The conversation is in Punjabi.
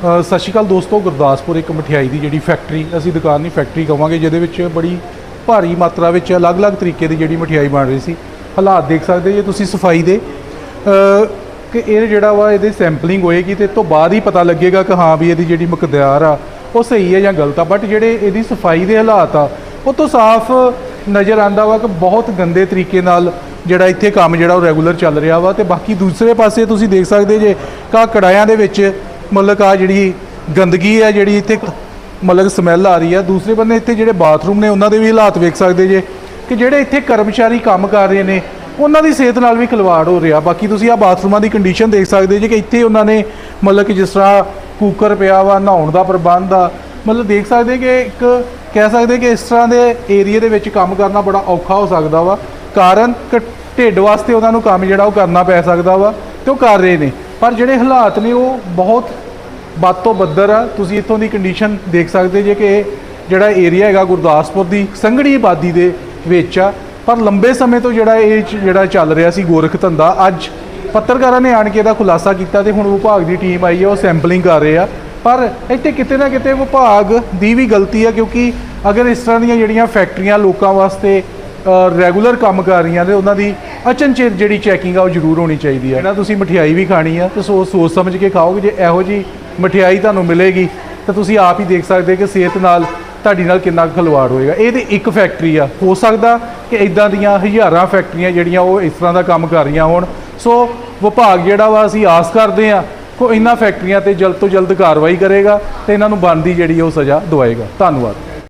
ਸਤਿ ਸ਼੍ਰੀ ਅਕਾਲ ਦੋਸਤੋ, ਗੁਰਦਾਸਪੁਰ ਇੱਕ ਮਠਿਆਈ ਦੀ ਜਿਹੜੀ ਫੈਕਟਰੀ ਅਸੀਂ ਦੁਕਾਨ ਨਹੀਂ ਫੈਕਟਰੀ ਕਵਾਂਗੇ, ਜਿਹਦੇ ਵਿੱਚ ਬੜੀ ਭਾਰੀ ਮਾਤਰਾ ਵਿੱਚ ਅਲੱਗ-ਅਲੱਗ ਤਰੀਕੇ ਦੀ ਜਿਹੜੀ ਮਠਿਆਈ ਬਣ ਰਹੀ ਸੀ। ਹਾਲਾਤ ਦੇਖ ਸਕਦੇ ਜੇ ਤੁਸੀਂ ਸਫ਼ਾਈ ਦੇ। ਕਿ ਇਹ ਜਿਹੜਾ ਵਾ, ਇਹਦੇ ਸੈਂਪਲਿੰਗ ਹੋਏਗੀ ਤੇ ਇਹ ਤੋਂ ਬਾਅਦ ਹੀ ਪਤਾ ਲੱਗੇਗਾ ਕਿ ਹਾਂ ਵੀ ਇਹਦੀ ਜਿਹੜੀ ਮਕਦਾਰ ਆ, ਉਹ ਸਹੀ ਹੈ ਜਾਂ ਗਲਤ ਆ। ਬਟ ਜਿਹੜੇ ਇਹਦੀ ਸਫ਼ਾਈ ਦੇ ਹਾਲਾਤ ਆ, ਉਹ ਤੋਂ ਸਾਫ਼ ਨਜ਼ਰ ਆਂਦਾ ਵਾ ਕਿ ਬਹੁਤ ਗੰਦੇ ਤਰੀਕੇ ਨਾਲ ਜਿਹੜਾ ਇੱਥੇ ਕੰਮ ਜਿਹੜਾ ਉਹ ਰੈਗੂਲਰ ਚੱਲ ਰਿਹਾ ਵਾ। ਤੇ ਬਾਕੀ ਦੂਸਰੇ ਪਾਸੇ ਤੁਸੀਂ ਦੇਖ ਸਕਦੇ ਜੇ, ਕਾ ਕੜਾਇਆਂ ਦੇ ਵਿੱਚ ਮਤਲਬ ਕਿ ਆ ਜਿਹੜੀ ਗੰਦਗੀ ਹੈ ਜਿਹੜੀ ਇੱਥੇ ਮਤਲਬ ਸਮੈਲ ਆ ਰਹੀ ਹੈ ਦੂਸਰੇ ਬੰਨੇ ਇੱਥੇ ਜਿਹੜੇ ਬਾਥਰੂਮ ਨੇ, ਉਹਨਾਂ ਦੇ ਵੀ ਹਾਲਾਤ ਵੇਖ ਸਕਦੇ ਜੇ ਕਿ ਜਿਹੜੇ ਇੱਥੇ ਕਰਮਚਾਰੀ ਕੰਮ ਕਰ ਰਹੇ ਨੇ, ਉਹਨਾਂ ਦੀ ਸਿਹਤ ਨਾਲ ਵੀ ਖਿਲਵਾੜ ਹੋ ਰਿਹਾ। ਬਾਕੀ ਤੁਸੀਂ ਆ ਬਾਥਰੂਮਾਂ ਦੀ ਕੰਡੀਸ਼ਨ ਦੇਖ ਸਕਦੇ ਜੇ ਕਿ ਇੱਥੇ ਉਹਨਾਂ ਨੇ ਮਤਲਬ ਕਿ ਜਿਸ ਤਰ੍ਹਾਂ ਕੂਕਰ ਪਿਆ ਵਾ, ਨਹਾਉਣ ਦਾ ਪ੍ਰਬੰਧ ਆ। ਮਤਲਬ ਦੇਖ ਸਕਦੇ ਕਿ ਇੱਕ ਕਹਿ ਸਕਦੇ ਕਿ ਇਸ ਤਰ੍ਹਾਂ ਦੇ ਏਰੀਆ ਦੇ ਵਿੱਚ ਕੰਮ ਕਰਨਾ ਬੜਾ ਔਖਾ ਹੋ ਸਕਦਾ ਵਾ। ਕਾਰਨ ਕਿ ਢਿੱਡ ਵਾਸਤੇ ਉਹਨਾਂ ਨੂੰ ਕੰਮ ਜਿਹੜਾ ਉਹ ਕਰਨਾ ਪੈ ਸਕਦਾ ਵਾ ਤੇ ਉਹ ਕਰ ਰਹੇ ਨੇ। ਪਰ ਜਿਹੜੇ ਹਾਲਾਤ ਨੇ ਉਹ ਬਹੁਤ ਵੱਧ ਤੋਂ ਬੱਦਰ ਆ। ਤੁਸੀਂ ਇੱਥੋਂ ਦੀ ਕੰਡੀਸ਼ਨ ਦੇਖ ਸਕਦੇ ਜੇ ਕਿ ਇਹ ਜਿਹੜਾ ਏਰੀਆ ਹੈਗਾ ਗੁਰਦਾਸਪੁਰ ਦੀ ਸੰਘਣੀ ਆਬਾਦੀ ਦੇ ਵਿੱਚ ਆ। ਪਰ ਲੰਬੇ ਸਮੇਂ ਤੋਂ ਜਿਹੜਾ ਇਹ ਜਿਹੜਾ ਚੱਲ ਰਿਹਾ ਸੀ ਗੋਰਖ ਧੰਦਾ, ਅੱਜ ਪੱਤਰਕਾਰਾਂ ਨੇ ਆਣ ਕੇ ਇਹਦਾ ਖੁਲਾਸਾ ਕੀਤਾ ਤੇ ਹੁਣ ਵਿਭਾਗ ਦੀ ਟੀਮ ਆਈ ਹੈ ਉਹ ਸੈਂਪਲਿੰਗ ਕਰ ਰਹੇ ਆ। ਪਰ ਇੱਥੇ ਕਿਤੇ ਨਾ ਕਿਤੇ ਵਿਭਾਗ ਦੀ ਵੀ ਗਲਤੀ ਆ ਕਿਉਂਕਿ ਅਗਰ ਇਸ ਤਰ੍ਹਾਂ ਦੀਆਂ ਜਿਹੜੀਆਂ ਫੈਕਟਰੀਆਂ ਲੋਕਾਂ ਵਾਸਤੇ ਰੈਗੂਲਰ ਕੰਮ ਕਰ ਰਹੀਆਂ ਤੇ ਉਹਨਾਂ ਦੀ ਅਚਨਚੇਤ ਜਿਹੜੀ ਚੈਕਿੰਗ ਆ, ਉਹ ਜ਼ਰੂਰ ਹੋਣੀ ਚਾਹੀਦੀ ਹੈ ਜਿਹੜਾ ਤੁਸੀਂ ਮਠਿਆਈ ਵੀ ਖਾਣੀ ਆ, ਤੇ ਸੋ ਸੋਚ ਸਮਝ ਕੇ ਖਾਓਗੇ ਜੇ ਇਹੋ ਜੀ ਮਠਿਆਈ ਤੁਹਾਨੂੰ ਮਿਲੇਗੀ, ਤਾਂ ਤੁਸੀਂ ਆਪ ਹੀ ਦੇਖ ਸਕਦੇ ਕਿ ਸਿਹਤ ਨਾਲ ਤੁਹਾਡੀ ਨਾਲ ਕਿੰਨਾ ਕੁ ਖਿਲਵਾੜ ਹੋਏਗਾ। ਇਹ ਤੇ ਇੱਕ ਫੈਕਟਰੀ ਆ। ਹੋ ਸਕਦਾ ਕਿ ਇਦਾਂ ਦੀਆਂ ਹਜ਼ਾਰਾਂ ਫੈਕਟਰੀਆਂ ਜਿਹੜੀਆਂ ਉਹ ਇਸ ਤਰ੍ਹਾਂ ਦਾ ਕੰਮ ਕਰ ਰਹੀਆਂ ਹੋਣ। ਸੋ ਵਿਭਾਗ ਜਿਹੜਾ ਵਾ, ਅਸੀਂ ਆਸ ਕਰਦੇ ਆ ਕੋ ਇਹਨਾਂ ਫੈਕਟਰੀਆਂ ਤੇ ਜਲਦ ਤੋਂ ਜਲਦ ਕਾਰਵਾਈ ਕਰੇਗਾ ਤੇ ਇਹਨਾਂ ਨੂੰ ਬਣਦੀ ਜਿਹੜੀ ਉਹ ਸਜ਼ਾ ਦਵਾਏਗਾ। ਧੰਨਵਾਦ।